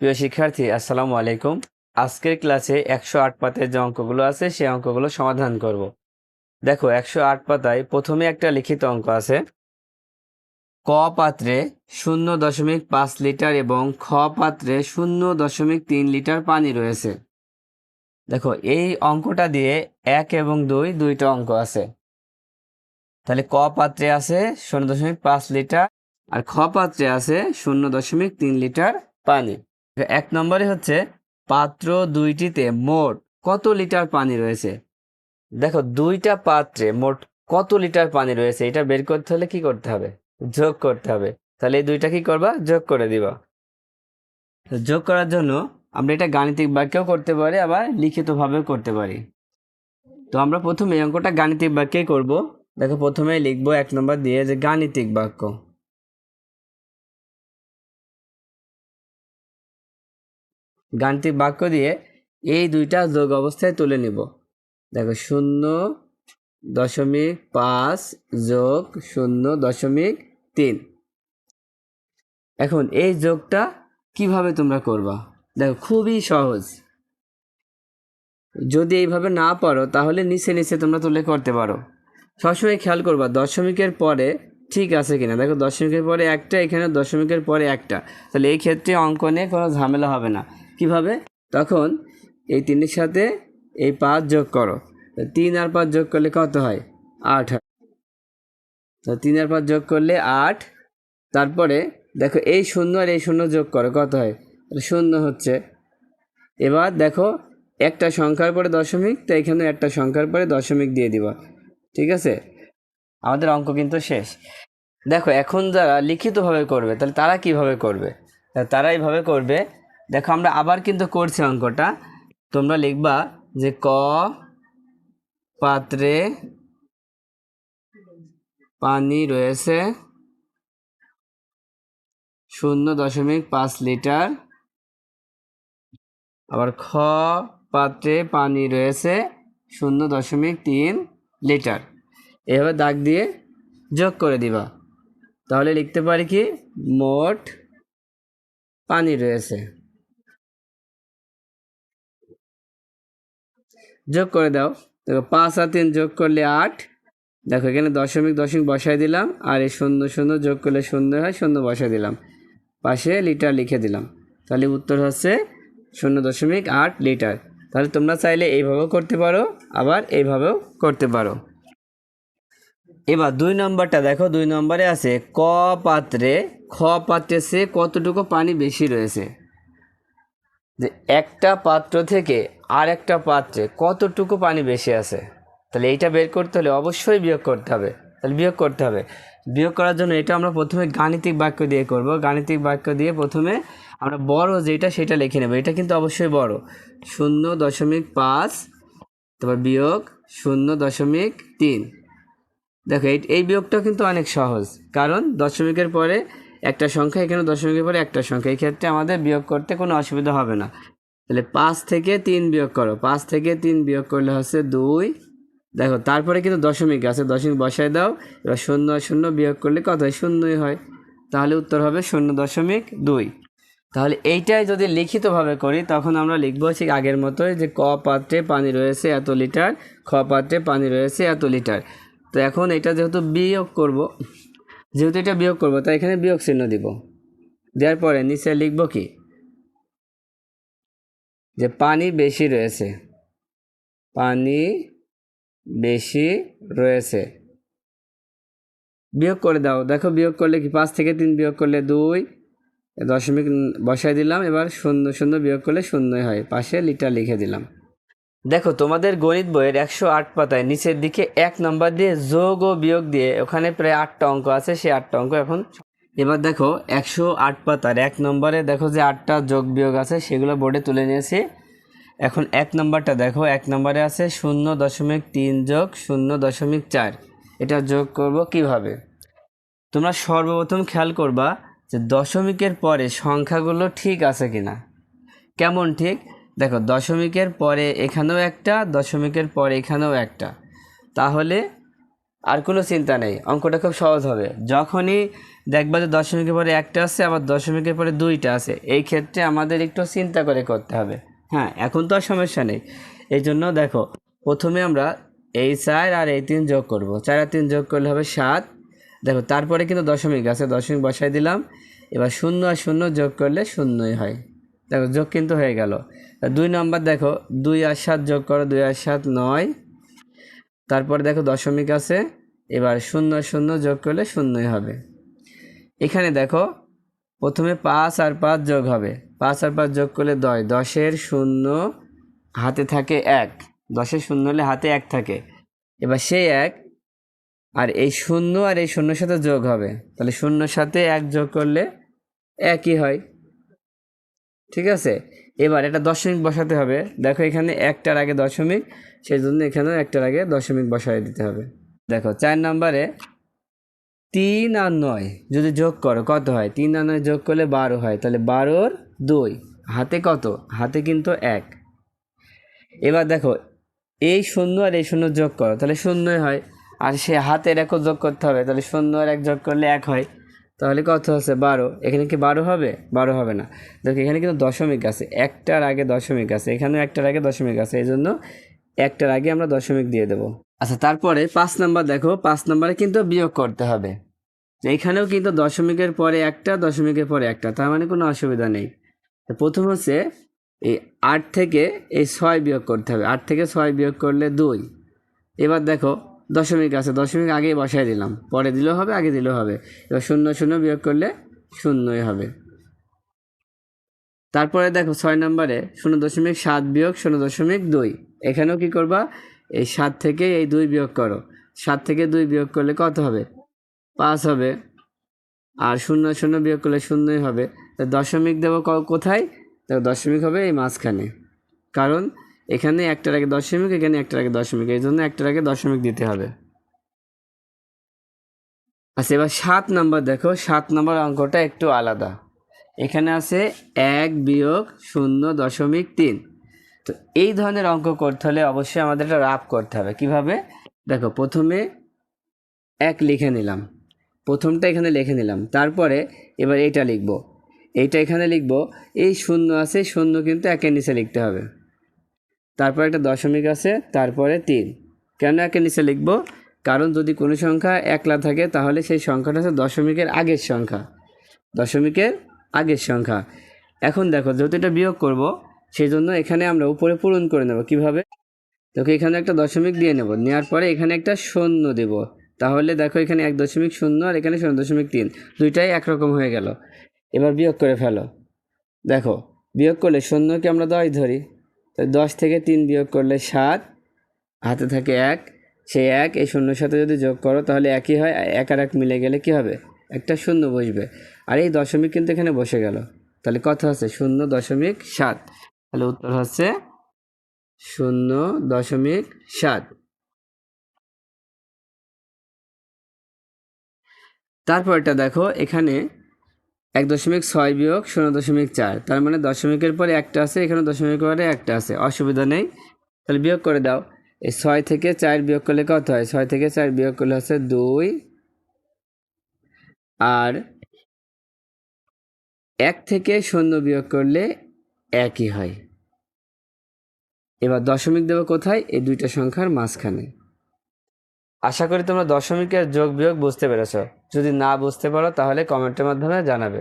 প্রিয় শিক্ষার্থী, আসসালামু আলাইকুম। আজকের ক্লাসে একশো আট পাতায় যে অঙ্কগুলো আছে, সেই অঙ্কগুলো সমাধান করব। দেখো, একশো আট পাতায় প্রথমে একটা লিখিত অঙ্ক আছে। ক পাত্রে শূন্য দশমিক পাঁচ লিটার এবং খ পাত্রে শূন্য দশমিক তিন লিটার পানি রয়েছে। দেখো, এই অঙ্কটা দিয়ে এক এবং দুই দুইটা অঙ্ক আছে। তাহলে ক পাত্রে আছে শূন্য দশমিক পাঁচ লিটার আর খ পাত্রে আছে শূন্য দশমিক তিন লিটার পানি। এক নম্বরে হচ্ছে, পাত্র দুইটিতে মোট কত লিটার পানি রয়েছে? দেখো, দুইটা পাত্রে মোট কত লিটার পানি রয়েছে? এটা বের করতে হলে কি করতে হবে? যোগ করতে হবে। তাহলে এই দুইটা কি করবা? যোগ করে দিবা। যোগ করার জন্য আমরা এটা গাণিতিক বাক্যেও করতে পারি, আবার লিখিতভাবেও করতে পারি। তো আমরা প্রথমে অঙ্কটা গাণিতিক বাক্যেই করব। দেখো প্রথমে লিখব এক নম্বর দিয়ে যে গাণিতিক বাক্য। গাণিতিক বাক্য দিয়ে এই দুইটা যোগ অবস্থায় তুলে নিব। দেখো, শূন্য দশমিক পাঁচ যোগ শূন্য দশমিক তিন। এখন এই যোগটা কীভাবে তোমরা করবা? দেখো, খুবই সহজ। যদি এইভাবে না পারো, তাহলে নিচে নিচে তোমরা তুলে করতে পারো। সবসময় খেয়াল করবা, দশমিকের পরে ঠিক আছে কিনা? দেখো, দশমিকের পরে একটা, এখানে দশমিকের পরে একটা। তাহলে এই ক্ষেত্রে অঙ্কনে কোনো ঝামেলা হবে না। কীভাবে? তখন এই তিনের সাথে এই পাঁচ যোগ করো। তিন আর পাঁচ যোগ করলে কত হয়? আট হয়। তো তিন আর পাঁচ যোগ করলে আট। তারপরে দেখো এই শূন্য আর এই শূন্য যোগ করো, কত হয়? শূন্য হচ্ছে। এবার দেখো একটা সংখ্যার পরে দশমিক, তো এখানে একটা সংখ্যার পরে দশমিক দিয়ে দিবা। ঠিক আছে? আমাদের অঙ্ক কিন্তু শেষ। দেখো এখন যারা লিখিতভাবে করবে, তাহলে তারা কীভাবে করবে? তারা এইভাবে করবে দেখো, আমরা আবার কিন্তু করছি অঙ্কটা। তোমরা লিখবা যে ক পাত্রে পানি রয়েছে শূন্য দশমিক পাঁচ লিটার। আবার খ পাত্রে পানি রয়েছে শূন্য দশমিক তিন লিটার। এভাবে দাগ দিয়ে যোগ করে দিবা। তাহলে লিখতে পারি কি? মোট পানি রয়েছে। যোগ করে দাও। দেখো, পাঁচ আর তিন যোগ করলে আট। দেখো, এখানে দশমিক দশমিক বসাই দিলাম। আর এই শূন্য শূন্য যোগ করলে শূন্য হয়, শূন্য বসাই দিলাম। পাশে লিটার লিখে দিলাম। তাহলে উত্তর হচ্ছে শূন্য দশমিক আট লিটার। তাহলে তোমরা চাইলে এইভাবেও করতে পারো, আবার এইভাবেও করতে পারো। এবার দুই নম্বরটা দেখো, দুই নম্বরে আছে, ক পাত্রে, খ পাত্রে সে কতটুকু পানি বেশি রয়েছে? যে একটা পাত্র থেকে আর একটা পাত্রে কতটুকু পানি বেশি আছে? তাহলে এইটা বের করতে হলে অবশ্যই বিয়োগ করতে হবে। তাহলে বিয়োগ করতে হবে। বিয়োগ করার জন্য এটা আমরা প্রথমে গাণিতিক বাক্য দিয়ে করব। গাণিতিক বাক্য দিয়ে প্রথমে আমরা বড় যেটা সেটা লিখে নেব। এটা কিন্তু অবশ্যই বড়। শূন্য দশমিক পাঁচ, তারপর বিয়োগ শূন্য দশমিক তিন। দেখো, এই এই বিয়োগটা কিন্তু অনেক সহজ। কারণ দশমিকের পরে একটা সংখ্যা, এখানে দশমিকের পরে একটা সংখ্যা। এই ক্ষেত্রে আমাদের বিয়োগ করতে কোনো অসুবিধা হবে না। তাহলে পাঁচ থেকে তিন বিয়োগ করো। পাঁচ থেকে তিন বিয়োগ করলে হচ্ছে দুই। দেখো, তারপরে কিন্তু দশমিক আছে, দশমিক বসায় দাও। এবার শূন্য শূন্য বিয়োগ করলে কত হয়? শূন্যই হয়। তাহলে উত্তর হবে শূন্য দশমিক দুই। তাহলে এইটাই যদি লিখিতভাবে করি, তখন আমরা লিখব ঠিক আগের মতোই যে ক পাত্রে পানি রয়েছে এত লিটার, খ পাত্রে পানি রয়েছে এত লিটার। তো এখন এটা যেহেতু বিয়োগ করব, যেহেতু এটা বিয়োগ করব, তাই এখানে বিয়োগ চিহ্ন দিব। দেওয়ার পরে নিচে লিখব কি? যে পানি বেশি রয়েছে। পানি বেশি রয়েছে। বিয়োগ করে দাও। দেখো বিয়োগ করলে কি পাঁচ থেকে তিন, বিয়োগ করলে দুই, দশমিক বসাই দিলাম। এবার শূন্য শূন্য বিয়োগ করলে শূন্যই হয়। পাশে লিটার লিখে দিলাম। দেখো তোমাদের গণিত বইয়ের একশো আট পাতায় নিচের দিকে এক নম্বর দিয়ে যোগ ও বিয়োগ দিয়ে ওখানে প্রায় আটটা অঙ্ক আছে। সেই আটটা অঙ্ক এখন এবার দেখো একশো আট পাতার এক নম্বরে দেখো যে আটটা যোগ বিয়োগ আছে, সেগুলো বোর্ডে তুলে নিয়েছি। এখন এক নম্বরটা দেখো, এক নম্বরে আছে শূন্য দশমিক তিন যোগ শূন্য দশমিক চার। এটা যোগ করব কীভাবে? তোমরা সর্বপ্রথম খেয়াল করবা যে দশমিকের পরে সংখ্যাগুলো ঠিক আছে কিনা। কেমন ঠিক? দেখো, দশমিকের পরে এখানেও একটা, দশমিকের পরে এখানেও একটা। তাহলে আর কোনো চিন্তা নেই, অঙ্কটা খুব সহজ হবে। যখনই দেখবা যে দশমিকের পরে একটা আছে, আবার দশমিকের পরে দুইটা আছে, এই ক্ষেত্রে আমাদের একটু চিন্তা করে করতে হবে। হ্যাঁ এখন তো আর সমস্যা নেই। এই জন্য দেখো, প্রথমে আমরা এই চার আর এই তিন যোগ করব। চার আর তিন যোগ করলে হবে সাত। দেখো, তারপরে কিন্তু দশমিক আছে, দশমিক বসাই দিলাম। এবার শূন্য আর শূন্য যোগ করলে শূন্যই হয়। দেখো, যোগ কিন্তু হয়ে গেল। দুই নম্বর দেখো, দুই আর সাত যোগ করো, দুই আর সাত নয়। তারপর দেখো দশমিক আছে, এবার শূন্য শূন্য যোগ করলে শূন্যই হবে। এখানে দেখো, প্রথমে পাঁচ আর পাঁচ যোগ হবে। পাঁচ আর পাঁচ যোগ করলে দশ, দশের শূন্য হাতে থাকে এক। দশের শূন্য হলে হাতে এক থাকে। এবার সেই এক, আর এই শূন্য আর এই শূন্যর সাথে যোগ হবে। তাহলে শূন্যর সাথে এক যোগ করলে একই হয়। ঠিক আছে? এবার এটা দশমিক বসাতে হবে। দেখো এখানে একটার আগে দশমিক সেই জন্য এখানেও একটার আগে দশমিক বসাই দিতে হবে। দেখো, চার নম্বরে তিন আর নয় যদি যোগ করো, কত হয়? তিন আর নয় যোগ করলে বারো হয়। তাহলে বারোর দুই, হাতে কত? হাতে কিন্তু এক। এবার দেখো, এই শূন্য আর এই শূন্য যোগ করো, তাহলে শূন্যই হয়। আর সে হাতের একও যোগ করতে হবে, তাহলে শূন্য আর এক যোগ করলে এক হয়। তাহলে কত আছে? বারো। এখানে কি বারো হবে? বারো হবে না। দেখো, এখানে কিন্তু দশমিক আছে। একটার আগে দশমিক আছে। এখানেও একটার আগে দশমিক আছে। এই জন্য একটার আগে আমরা দশমিক দিয়ে দেবো। আচ্ছা তারপরে পাঁচ নাম্বার দেখো। পাঁচ নাম্বারে কিন্তু বিয়োগ করতে হবে। এইখানেও কিন্তু দশমিকের পরে একটা, দশমিকের পরে একটা। তার মানে কোনো অসুবিধা নেই। তো প্রথম হচ্ছে এই আট থেকে এই ছয় বিয়োগ করতে হবে। আট থেকে ছয় বিয়োগ করলে দুই। এবার দেখো দশমিক আছে, দশমিক আগেই বসাই দিলাম। পরে দিলেও হবে, আগে দিলেও হবে। এবার শূন্য শূন্য বিয়োগ করলে শূন্যই হবে। তারপরে দেখো ছয় নম্বরে শূন্য দশমিক সাত বিয়োগ, শূন্য দশমিক দুই। এখানেও কী করবা? এই সাত থেকে এই দুই বিয়োগ করো। সাত থেকে দুই বিয়োগ করলে কত হবে? পাঁচ হবে। আর শূন্য শূন্য বিয়োগ করলে শূন্যই হবে। দশমিক দেবো কোথায়? দশমিক হবে এই মাঝখানে। কারণ এখানে একটার আগে দশমিক, এখানে একটার আগে দশমিক, এই জন্য একটার আগে দশমিক দিতে হবে। আচ্ছা এবার সাত নাম্বার দেখো, সাত নাম্বার অঙ্কটা একটু আলাদা। এখানে আছে এক বিয়োগ শূন্য দশমিক তিন। তো এই ধরনের অঙ্ক করতে হলে অবশ্যই আমাদের একটা রাফ করতে হবে। কীভাবে? দেখো, প্রথমে এক লিখে নিলাম। প্রথমটা এখানে লিখে নিলাম। তারপরে এবার এইটা লিখব। এইটা এখানে লিখব। এই শূন্য আছে, শূন্য কিন্তু একের নিচে লিখতে হবে। তারপর একটা দশমিক আছে, তারপরে তিন। কেন একের নিচে লিখব, কারণ যদি কোনো সংখ্যা একলা থাকে, তাহলে সেই সংখ্যাটা হচ্ছে দশমিকের আগের সংখ্যা। দশমিকের আগের সংখ্যা। এখন দেখো, যেহেতু এটা বিয়োগ করব সেই জন্য এখানে আমরা উপরে পূরণ করে নেব। কীভাবে? দেখো, এখানে একটা দশমিক দিয়ে নেব। নেওয়ার পরে এখানে একটা শূন্য দেব। তাহলে দেখো, এখানে এক দশমিক শূন্য আর এখানে শূন্য দশমিক তিন। দুইটাই একরকম হয়ে গেল। এবার বিয়োগ করে ফেলো। দেখো, বিয়োগ করলে শূন্যকে আমরা দশ ধরি। তো দশ থেকে তিন বিয়োগ করলে সাত, হাতে থাকে এক। সেই এক, এই শূন্যর সাথে যদি যোগ করো তাহলে একই হয় এক আর এক মিলে গেলে কি হবে? একটা শূন্য বসবে। আর এই দশমিক কিন্তু এখানে বসে গেল। তাহলে কত হচ্ছে শূন্য দশমিক সাত। তাহলে উত্তর হচ্ছে শূন্য দশমিক সাত। তারপরটা দেখো, এখানে এক দশমিক ছয় বিয়োগ শূন্য দশমিক চার। তার মানে দশমিকের পরে একটা আছে, এখানে দশমিকের পরে একটা আছে। অসুবিধা নেই। তাহলে বিয়োগ করে দাও। এই ছয় থেকে চার বিয়োগ করলে কত হয়? ছয় থেকে চার বিয়োগ করলে হচ্ছে দুই। আর এক থেকে শূন্য বিয়োগ করলে একই হয়। এবার দশমিক দেবো কোথায়? এই দুইটা সংখ্যার মাঝখানে। আশা করি তোমরা দশমিকের যোগ বিয়োগ বুঝতে পেরেছ। যদি না বুঝতে পারো, তাহলে কমেন্টের মাধ্যমে জানাবে।